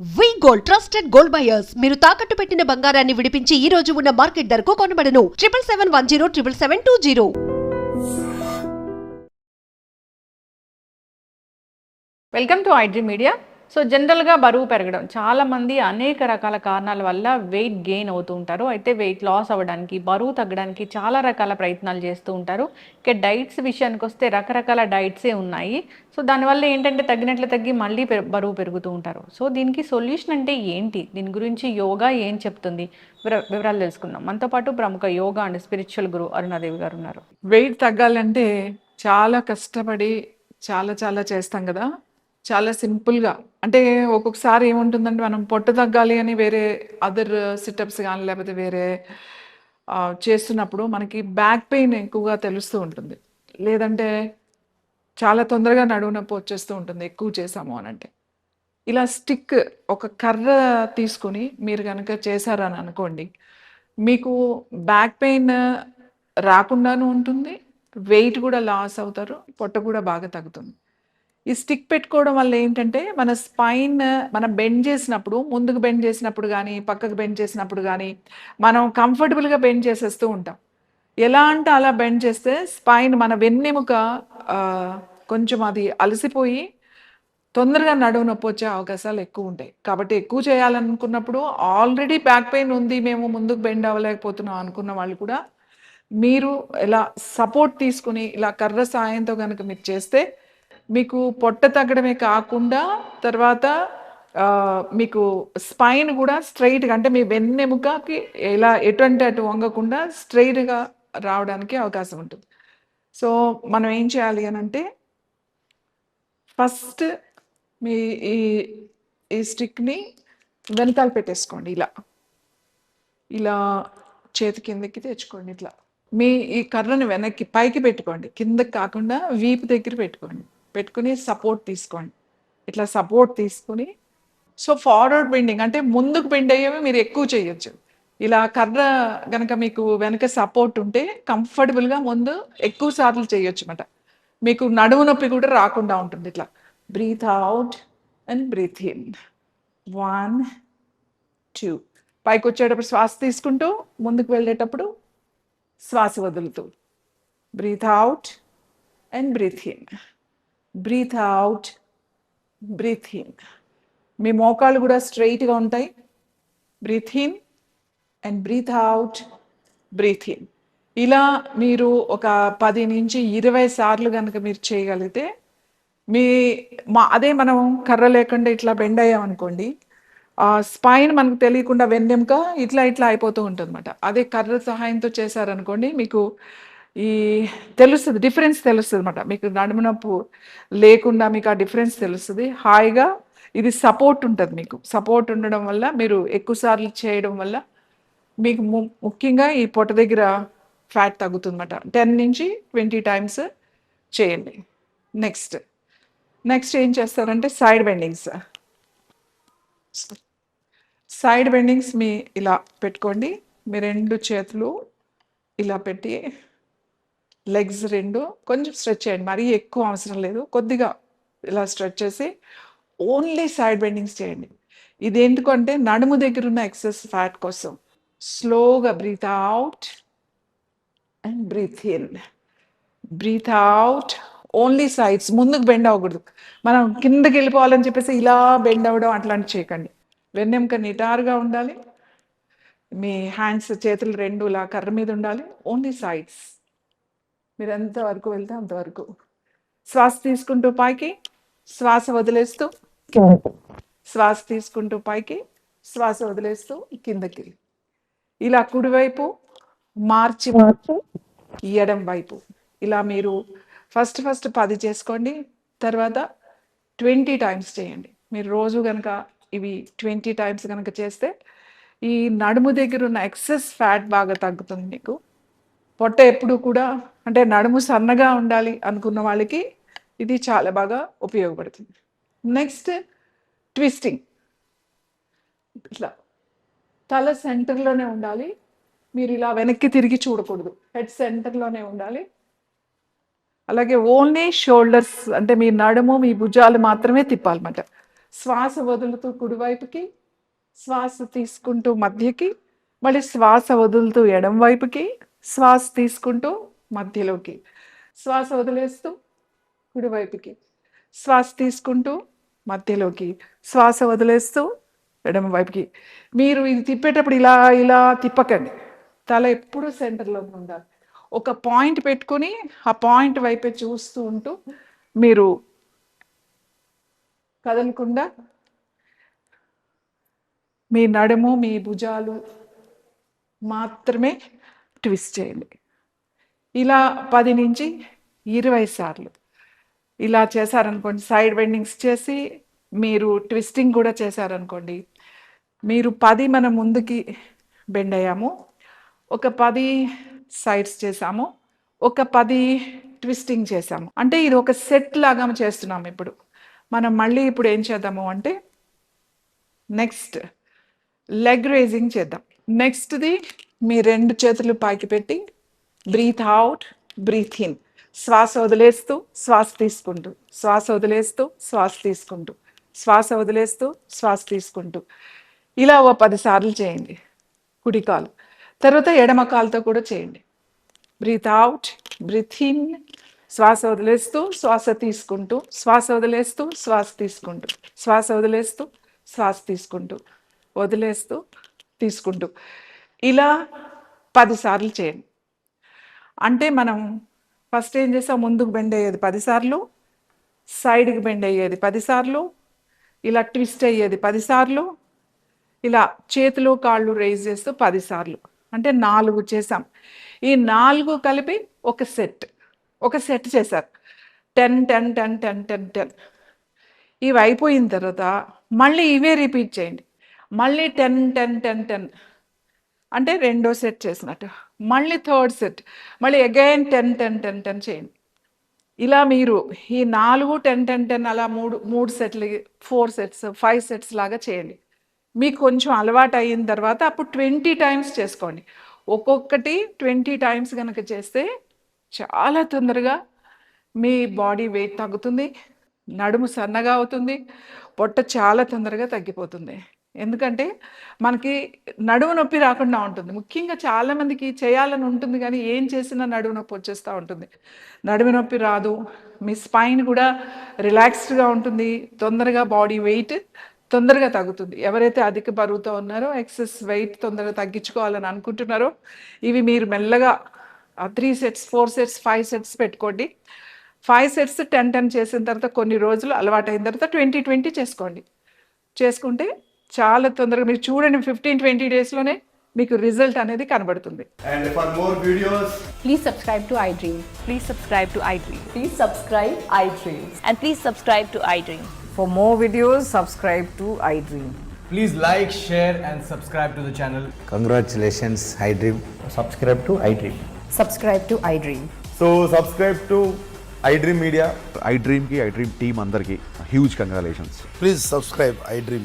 We gold trusted gold buyers మీరు తాకట్టు పెట్టిన బంగారాన్ని విడిపించి ఈ రోజు ఉన్న మార్కెట్ ధరకు కొనబడను. Triple seven one zero triple seven two zero welcome to iDream media so జనరల్గా బరువు పెరగడం. చాలామంది అనేక రకాల కారణాల వల్ల వెయిట్ గెయిన్ అవుతూ ఉంటారు. అయితే వెయిట్ లాస్ అవ్వడానికి బరువు తగ్గడానికి చాలా రకాల ప్రయత్నాలు చేస్తూ ఉంటారు. ఇక డైట్స్ విషయానికి వస్తే రకరకాల డైట్సే ఉన్నాయి. సో దానివల్ల ఏంటంటే తగ్గినట్లు తగ్గి మళ్ళీ బరువు పెరుగుతూ ఉంటారు. సో దీనికి సొల్యూషన్ అంటే ఏంటి? దీని గురించి యోగా ఏం చెప్తుంది? వివర- వివరాలు తెలుసుకుందాం. మనతో పాటు ప్రముఖ yoga and spiritual guru Arunadevi garu ఉన్నారు. వెయిట్ తగ్గాలంటే చాలా కష్టపడి చాలా చాలా చేస్తాం కదా. చాలా సింపుల్గా అంటే ఒక్కొక్కసారి ఏముంటుందంటే మనం పొట్ట తగ్గాలి అని వేరే అదర్ సిటప్స్ కానీ లేకపోతే వేరే చేస్తున్నప్పుడు మనకి బ్యాక్ పెయిన్ ఎక్కువగా తెలుస్తూ ఉంటుంది. లేదంటే చాలా తొందరగా నడువు నొప్పి వచ్చేస్తూ ఉంటుంది ఎక్కువ చేసాము అని అంటే. ఇలా స్టిక్ ఒక కర్ర తీసుకుని మీరు కనుక చేశారని అనుకోండి మీకు బ్యాక్ పెయిన్ రాకుండాను ఉంటుంది వెయిట్ కూడా లాస్ అవుతారు పొట్ట కూడా బాగా తగ్గుతుంది. ఈ స్టిక్ పెట్టుకోవడం వల్ల ఏంటంటే మన స్పైన్ మనం బెండ్ చేసినప్పుడు ముందుకు బెండ్ చేసినప్పుడు కానీ పక్కకు బెండ్ చేసినప్పుడు కానీ మనం కంఫర్టబుల్గా బెండ్ చేసేస్తూ ఉంటాం. ఎలా అంటే అలా బెండ్ చేస్తే స్పైన్ మన వెన్నెముక కొంచెం అది అలసిపోయి తొందరగా నడువు నొప్పి వచ్చే అవకాశాలు ఎక్కువ ఉంటాయి. కాబట్టి ఎక్కువ చేయాలనుకున్నప్పుడు ఆల్రెడీ బ్యాక్ పెయిన్ ఉంది మేము ముందుకు బెండ్ అవ్వలేకపోతున్నాం అనుకున్న వాళ్ళు కూడా మీరు ఇలా సపోర్ట్ తీసుకుని ఇలా కర్ర సాయంతో కనుక మీరు చేస్తే మీకు పొట్ట తగ్గడమే కాకుండా తర్వాత మీకు స్పైన్ కూడా స్ట్రైట్గా అంటే మీ వెన్నెముకకి ఎలా ఎటువంటి అటు వంగకుండా స్ట్రైట్గా రావడానికి అవకాశం ఉంటుంది. సో మనం ఏం చేయాలి అని అంటే ఫస్ట్ మీ ఈ ఈ స్టిక్ని వెనకాల పెట్టేసుకోండి ఇలా. ఇలా చేతి కిందకి తెచ్చుకోండి ఇట్లా. మీ ఈ కర్రను వెనక్కి పైకి పెట్టుకోండి. కిందకి కాకుండా వీపు దగ్గర పెట్టుకోండి. పెట్టుకుని సపోర్ట్ తీసుకోండి. ఇట్లా సపోర్ట్ తీసుకుని సో ఫార్వర్డ్ బెండింగ్ అంటే ముందుకు బెండ్ అయ్యేవి మీరు ఎక్కువ చేయొచ్చు. ఇలా కర్ర గనక మీకు వెనక సపోర్ట్ ఉంటే కంఫర్టబుల్గా ముందు ఎక్కువ సార్లు చేయొచ్చు అనమాట మీకు నడుము నొప్పి కూడా రాకుండా ఉంటుంది ఇట్లా. Breathe out and breathe in one two పైకి వచ్చేటప్పుడు శ్వాస తీసుకుంటూ ముందుకు వెళ్ళేటప్పుడు శ్వాస వదులుతూ. Breathe out and breathe in breathe out breathe in మీ మోకాళ్ళు కూడా స్ట్రైట్గా ఉంటాయి. Breathe in and breathe out breathe in ఇలా మీరు ఒక పది నుంచి ఇరవై సార్లు కనుక మీరు చేయగలిగితే మీ మా అదే మనం కర్ర లేకుండా ఇట్లా బెండ్ అయ్యామనుకోండి ఆ స్పైన్ మనకు తెలియకుండా వెన్నెముక ఇట్లా ఇట్లా అయిపోతూ ఉంటుంది అదే కర్ర సహాయంతో చేశారనుకోండి మీకు ఈ తెలుస్తుంది డిఫరెన్స్ తెలుస్తుంది అనమాట మీకు నడుము నొప్పు లేకుండా మీకు ఆ డిఫరెన్స్ తెలుస్తుంది. హాయిగా ఇది సపోర్ట్ ఉంటుంది మీకు. సపోర్ట్ ఉండడం వల్ల మీరు ఎక్కువసార్లు చేయడం వల్ల మీకు ము- ముఖ్యంగా ఈ పొట్ట దగ్గర ఫ్యాట్ తగ్గుతుందన్నమాట. టెన్ నుంచి ట్వంటీ టైమ్స్ చేయండి. నెక్స్ట్ నెక్స్ట్ ఏం చేస్తారంటే సైడ్ బెండింగ్స్ సైడ్ బెండింగ్స్ మీ ఇలా పెట్టుకోండి. మీ రెండు చేతులు ఇలా పెట్టి లెగ్స్ రెండు. కొంచెం స్ట్రెచ్ చేయండి. మరీ ఎక్కువ అవసరం లేదు. కొద్దిగా ఇలా స్ట్రెచ్ చేసి ఓన్లీ సైడ్ బెండింగ్స్ చేయండి. ఇది ఎందుకంటే నడుము దగ్గర ఉన్న ఎక్సెస్ ఫ్యాట్ కోసం స్లోగా breathe out and breathe in. Breathe out. Only sides. ముందుకు బెండ్ అవ్వకూడదు. మనం కిందకి వెళ్ళిపోవాలని చెప్పేసి ఇలా బెండ్ అవ్వడం అట్లాంటి చేయకండి. వెన్నెముక నిటారుగా ఉండాలి. మీ హ్యాండ్స్ చేతులు రెండు ఇలా కర్ర మీద ఉండాలి. Only sides. మీరు ఎంతవరకు వెళ్తే అంతవరకు శ్వాస తీసుకుంటూ పైకి శ్వాస వదిలేస్తూ శ్వాస తీసుకుంటూ పైకి శ్వాస వదిలేస్తూ కిందకి. ఇలా కుడివైపు మార్చి మార్చి ఎడం వైపు. ఇలా మీరు ఫస్ట్ ఫస్ట్ పది చేసుకోండి తర్వాత ట్వంటీ టైమ్స్ చేయండి. మీరు రోజు కనుక ఇవి ట్వంటీ టైమ్స్ కనుక చేస్తే ఈ నడుము దగ్గర ఉన్న ఎక్సెస్ ఫ్యాట్ బాగా తగ్గుతుంది మీకు. పొట్ట ఎప్పుడు కూడా అంటే నడుము సన్నగా ఉండాలి అనుకున్న వాళ్ళకి ఇది చాలా బాగా ఉపయోగపడుతుంది. నెక్స్ట్ ట్విస్టింగ్ ఇట్లా తల సెంటర్లోనే ఉండాలి. మీరు ఇలా వెనక్కి తిరిగి చూడకూడదు. హెడ్ సెంటర్లోనే ఉండాలి. అలాగే ఓన్లీ షోల్డర్స్ అంటే మీ నడుము మీ భుజాలు మాత్రమే తిప్పాలన్నమాట. శ్వాస వదులుతూ కుడివైపుకి శ్వాస తీసుకుంటూ మధ్యకి మళ్ళీ శ్వాస వదులుతూ ఎడం వైపుకి శ్వాస తీసుకుంటూ మధ్యలోకి. శ్వాస వదిలేస్తూ కుడివైపుకి. శ్వాస తీసుకుంటూ మధ్యలోకి. శ్వాస వదిలేస్తూ ఎడమ వైపుకి. మీరు ఇది తిప్పేటప్పుడు ఇలా ఇలా తిప్పకండి. తల ఎప్పుడు సెంటర్లో ఉండాలి. ఒక పాయింట్ పెట్టుకొని ఆ పాయింట్ వైపే చూస్తూ ఉంటూ మీరు కదలకుండా మీ నడుము మీ భుజాలు మాత్రమే ట్విస్ట్ చేయండి. ఇలా పది నుంచి ఇరవై సార్లు. ఇలా చేశారనుకోండి సైడ్ బెండింగ్స్ చేసి మీరు ట్విస్టింగ్ కూడా చేశారనుకోండి మీరు పది మన ముందుకి బెండ్ అయ్యాము ఒక పది సైడ్స్ చేసాము ఒక పది ట్విస్టింగ్ చేసాము అంటే ఇది ఒక సెట్ లాగా చేస్తున్నాము ఇప్పుడు. మనం మళ్ళీ ఇప్పుడు ఏం చేద్దాము అంటే నెక్స్ట్ లెగ్ రేజింగ్ చేద్దాం. నెక్స్ట్ది మీ రెండు చేతులు పైకి పెట్టి బ్రీత్ అవుట్ బ్రీత్ ఇన్ శ్వాస వదిలేస్తూ శ్వాస తీసుకుంటూ శ్వాస వదిలేస్తూ శ్వాస తీసుకుంటూ శ్వాస వదిలేస్తూ శ్వాస తీసుకుంటూ. ఇలా ఓ పదిసార్లు చేయండి. కుడి కాలు. తర్వాత ఎడమ కాలుతో కూడా చేయండి. బ్రీత్ అవుట్ బ్రీత్ ఇన్ శ్వాస వదిలేస్తూ శ్వాస తీసుకుంటూ శ్వాస వదిలేస్తూ శ్వాస తీసుకుంటూ శ్వాస వదిలేస్తూ శ్వాస తీసుకుంటూ వదిలేస్తూ తీసుకుంటూ. ఇలా పదిసార్లు చేయండి. అంటే మనం ఫస్ట్ ఏం చేసాం? ముందుకు బెండ్ అయ్యేది పదిసార్లు సైడ్కి బెండ్ అయ్యేది పదిసార్లు ఇలా ట్విస్ట్ అయ్యేది పదిసార్లు ఇలా చేతులు కాళ్ళు రైజ్ చేస్తూ పదిసార్లు. అంటే నాలుగు చేసాం. ఈ నాలుగు కలిపి ఒక సెట్ ఒక సెట్ చేశారు. Ten ten ten ten ten ten ఇవి అయిపోయిన తర్వాత మళ్ళీ ఇవే రిపీట్ చేయండి. మళ్ళీ టెన్ టెన్ టెన్ టెన్ అంటే రెండో సెట్ చేసినట్టు. మళ్ళీ థర్డ్ సెట్. మళ్ళీ again ten ten ten ten చేయండి. ఇలా మీరు ఈ నాలుగు టెన్ టెన్ టెన్ అలా మూడు మూడు సెట్లు ఫోర్ సెట్స్ ఫైవ్ సెట్స్ లాగా చేయండి. మీకు కొంచెం అలవాటు అయిన తర్వాత అప్పుడు ట్వంటీ టైమ్స్ చేసుకోండి. ఒక్కొక్కటి ట్వంటీ టైమ్స్ కనుక చేస్తే చాలా తొందరగా మీ బాడీ వెయిట్ తగ్గుతుంది నడుము సన్నగా అవుతుంది పొట్ట చాలా తొందరగా తగ్గిపోతుంది. ఎందుకంటే మనకి నడుము నొప్పి రాకుండా ఉంటుంది. ముఖ్యంగా చాలామందికి చేయాలని ఉంటుంది కానీ ఏం చేసినా నడుము నొప్పి వచ్చేస్తూ ఉంటుంది. నడుము నొప్పి రాదు. మీ స్పైన్ కూడా రిలాక్స్డ్గా ఉంటుంది. తొందరగా బాడీ వెయిట్ తొందరగా తగ్గుతుంది. ఎవరైతే అధిక బరువుతో ఉన్నారో ఎక్సెస్ వెయిట్ తొందరగా తగ్గించుకోవాలని అనుకుంటున్నారో ఇవి మీరు మెల్లగా three sets four sets five sets పెట్టుకోండి. ఫైవ్ సెట్స్ టెన్ టెన్ చేసిన తర్వాత కొన్ని రోజులు అలవాటైన తర్వాత ట్వంటీ ట్వంటీ చేసుకోండి. చేసుకుంటే చాలా తొందరగా మీరు చూడండి ఫిఫ్టీన్ ట్వంటీ డేస్లోనే మీకు రిజల్ట్ అనేది కనబడుతుంది And for more videos, Please subscribe to iDream. Please subscribe to iDream. Please subscribe iDream. And please subscribe to iDream. For more videos, subscribe to iDream. Please like, share, and subscribe to the channel. Congratulations, iDream. subscribe to iDream. Subscribe to iDream. so subscribe to iDream Media. ఐ డ్రీమ్కి iDream team అందరికీ huge congratulations Please subscribe iDream